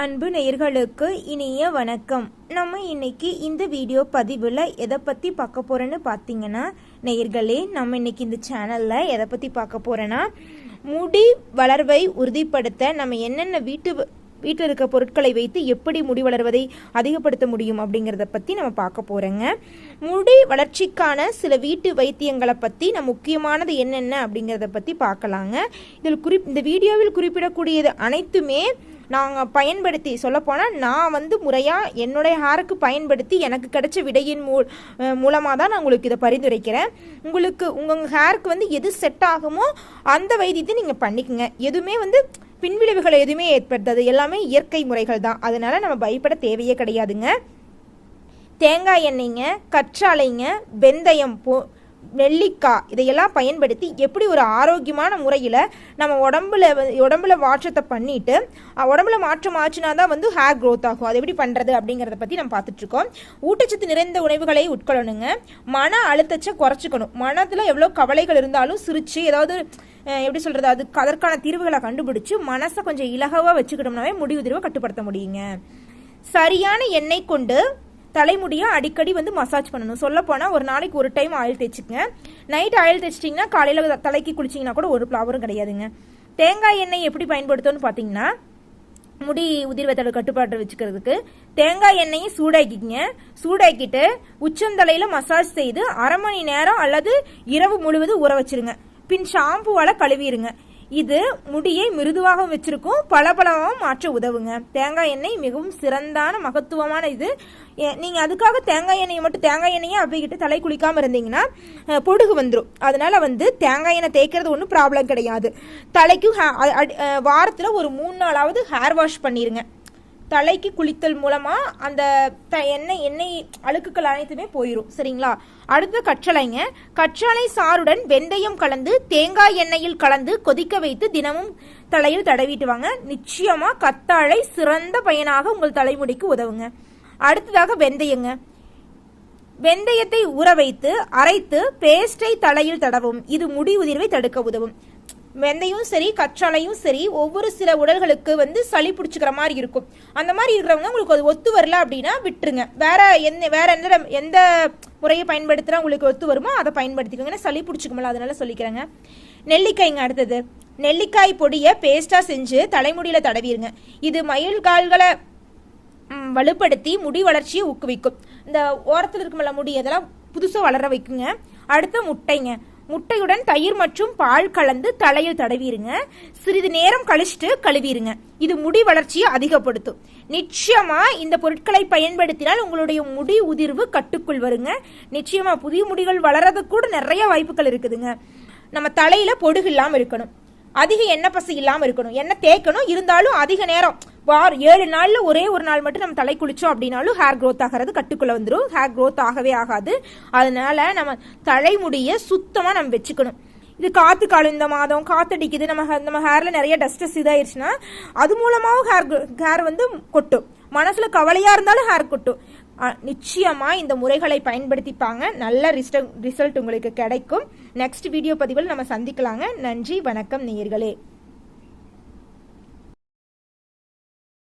அன்பு நேயர்களுக்கு இனிய வணக்கம். நம்ம இன்னைக்கு இந்த வீடியோ பதிவில் எதை பற்றி பார்க்க போகிறோன்னு பார்த்தீங்கன்னா நேயர்களே நம்ம இன்னைக்கு இந்த சேனலில் எதை பற்றி பார்க்க போகிறோன்னா முடி வளர்வை உறுதிப்படுத்த நம்ம என்னென்ன வீட்டு வீட்டில் இருக்க பொருட்களை வைத்து எப்படி முடி வளர்வதை அதிகப்படுத்த முடியும் அப்படிங்கிறத பற்றி நம்ம பார்க்க போகிறோங்க முடி வளர்ச்சிக்கான சில வீட்டு வைத்தியங்களை பற்றி நம்ம முக்கியமானது என்னென்ன அப்படிங்கிறத பற்றி பார்க்கலாங்க. இதில் குறிப் இந்த வீடியோவில் குறிப்பிடக்கூடியது அனைத்துமே நாங்கள் பயன்படுத்தி சொல்லப்போனால் நான் வந்து முறையாக என்னுடைய ஹேருக்கு பயன்படுத்தி எனக்கு கிடைச்ச விடையின் மூ மூலமாக தான் நான் உங்களுக்கு இதை பரிந்துரைக்கிறேன். உங்களுக்கு உங்கள் ஹேருக்கு வந்து எது செட் ஆகுமோ அந்த வைத்தியத்தை நீங்கள் பண்ணிக்கோங்க. எதுவுமே வந்து பின்விளைவுகள் எதுவுமே ஏற்படுத்தாது. எல்லாமே இயற்கை முறைகள் தான். அதனால் நம்ம பயப்பட தேவையே கிடையாதுங்க. தேங்காய் எண்ணெய்ங்க கற்றாழைங்க வெந்தயம் போ நெல்லிக்காய் இதையெல்லாம் பயன்படுத்தி எப்படி ஒரு ஆரோக்கியமான முறையில் நம்ம உடம்புல உடம்புல மாற்றத்தை பண்ணிட்டு உடம்புல மாற்றம் ஆச்சுனா தான் வந்து ஹேர் க்ரோத் ஆகும். அது எப்படி பண்ணுறது அப்படிங்கிறத பற்றி நம்ம பார்த்துட்ருக்கோம். ஊட்டச்சத்து நிறைந்த உணவுகளை உட்கொள்ளணுங்க. மன அழுத்தத்தை குறைச்சிக்கணும். மனத்தில் எவ்வளோ கவலைகள் இருந்தாலும் சிரித்து ஏதாவது எப்படி சொல்கிறது அது அதற்கான தீர்வுகளை கண்டுபிடிச்சு மனசை கொஞ்சம் இலகவாக வச்சுக்கிட்டோம்னாவே முடிவு தீர்வை கட்டுப்படுத்த முடியுங்க. சரியான எண்ணெய் கொண்டு தலைமுடியை அடிக்கடி வந்து மசாஜ் பண்ணணும். சொல்ல போனால் ஒரு நாளைக்கு ஒரு டைம் ஆயில் தேய்ச்சிக்கங்க. நைட் ஆயில் தேய்ச்சிட்டிங்கன்னா காலையில் தலைக்கு குளிச்சிங்கன்னா கூட ஒரு ப்ளாவரும் கிடையாதுங்க. தேங்காய் எண்ணெய் எப்படி பயன்படுத்தணும்னு பார்த்தீங்கன்னா முடி உதிர்வத்தோட கட்டுப்பாட்டை வச்சுக்கிறதுக்கு தேங்காய் எண்ணெயை சூடாக்கிக்கங்க. சூடாக்கிட்டு உச்சந்தலையில் மசாஜ் செய்து அரை மணி நேரம் அல்லது இரவு முழுவதும் ஊற வச்சிருங்க. பின் ஷாம்புவால் கழுவிடுங்க இது முடியை மிருதுவாக வச்சிருக்கும். பளபளவாகவும் மாற்ற உதவுங்க. தேங்காய் எண்ணெய் மிகவும் சிறந்தான மகத்துவமான இது. நீங்கள் அதுக்காக தேங்காய் எண்ணெயை மட்டும் தேங்காய் எண்ணெயை அப்படிக்கிட்டு தலை குளிக்காமல் இருந்தீங்கன்னா பொடுகு வந்துடும் அதனால் வந்து தேங்காய் எண்ணெய் தேய்க்கிறது ஒன்றும் ப்ராப்ளம் கிடையாது. தலைக்கும் ஹே- அடி- ஒரு மூணு நாளாவது ஹேர் வாஷ் பண்ணிடுங்க தலைக்கு குளித்தல் மூலமா அந்த த எண்ணெய் எண்ணெய் அழுக்குகள் அனைத்துமே போயிடும் சரிங்களா? அடுத்து கற்றாழைங்க கற்றாழை சாறுடன் வெந்தயம் கலந்து தேங்காய் எண்ணெயில் கலந்து கொதிக்க வைத்து தினமும் தலையில் தடவிட்டு வாங்க. நிச்சயமா கத்தாழை சிறந்த பயனாக உங்கள் தலைமுடிக்கு உதவுங்க. அடுத்ததாக வெந்தயங்க. வெந்தயத்தை ஊற வைத்து அரைத்து பேஸ்டை தலையில் தடவும். இது முடி உதிர்வை தடுக்க உதவும். வெந்தயம் சரி கற்றாழையும் சரி ஒவ்வொரு சில உடல்களுக்கு வந்து சளி பிடிச்சிக்கிற மாதிரி இருக்கும். அந்த மாதிரி இருக்கிறவங்க உங்களுக்கு அது ஒத்து வரல அப்படின்னா விட்டுருங்க. வேற எந்த வேற எந்த எந்த முறையை பயன்படுத்தினா உங்களுக்கு ஒத்து வருமோ அதை பயன்படுத்திக்கோங்க. ஏன்னா சளி பிடிச்சிக்குமல அதனால சொல்லிக்கிறேங்க. நெல்லிக்காய்ங்க அடுத்தது. நெல்லிக்காய் பொடியை பேஸ்ட்டாக செஞ்சு தலைமுடியில் தடவிடுங்க இது மயில் கால்களை வலுப்படுத்தி முடி வளர்ச்சியை ஊக்குவிக்கும். இந்த ஓரத்தில் இருக்குமல்ல முடி அதெல்லாம் புதுசாக வளர வைக்குங்க. அடுத்து முட்டைங்க. முட்டையுடன் தயிர் மற்றும் பால் கலந்து தலையில் தடவிடுங்க சிறிது நேரம் கழிச்சுட்டு கழுவிடுங்க இது முடி வளர்ச்சியை அதிகப்படுத்தும். நிச்சயமா இந்த பொருட்களை பயன்படுத்தினால் உங்களுடைய முடி உதிர்வு கட்டுக்குள் வருங்க. நிச்சயமா புதிய முடிகள் வளரதுக்கு கூட நிறைய வாய்ப்புகள் இருக்குதுங்க. நம்ம தலையில பொடுகு இல்லாமல் இருக்கணும். அதிக எண்ணெய் பசி இல்லாமல் இருக்கணும். எண்ணெய் தேய்க்கணும். இருந்தாலும் அதிக நேரம் வார் ஏழு நாளில் ஒரே ஒரு நாள் மட்டும் நம்ம தலை குளிச்சோம் அப்படின்னாலும் ஹேர் க்ரோத் ஆகிறது கட்டுக்குள்ளே வந்துடும் ஹேர் க்ரோத் ஆகவே ஆகாது. அதனால நம்ம தலைமுடியை சுத்தமாக நம்ம வச்சுக்கணும். இது காற்று காலம் இந்த மாதம் காத்தடிக்குது நம்ம நம்ம ஹேரில் நிறைய டஸ்டஸ் இதாயிருச்சுன்னா அது மூலமாகவும் ஹேர் ஹேர் வந்து கொட்டும். மனசில் கவலையாக இருந்தாலும் ஹேர் கொட்டும். நிச்சயமாக இந்த முறைகளை பயன்படுத்திப்பாங்க. நல்ல ரிசல்ட் உங்களுக்கு கிடைக்கும். நெக்ஸ்ட் வீடியோ பதிவில் நம்ம சந்திக்கலாங்க. நன்றி வணக்கம் நேயர்களே.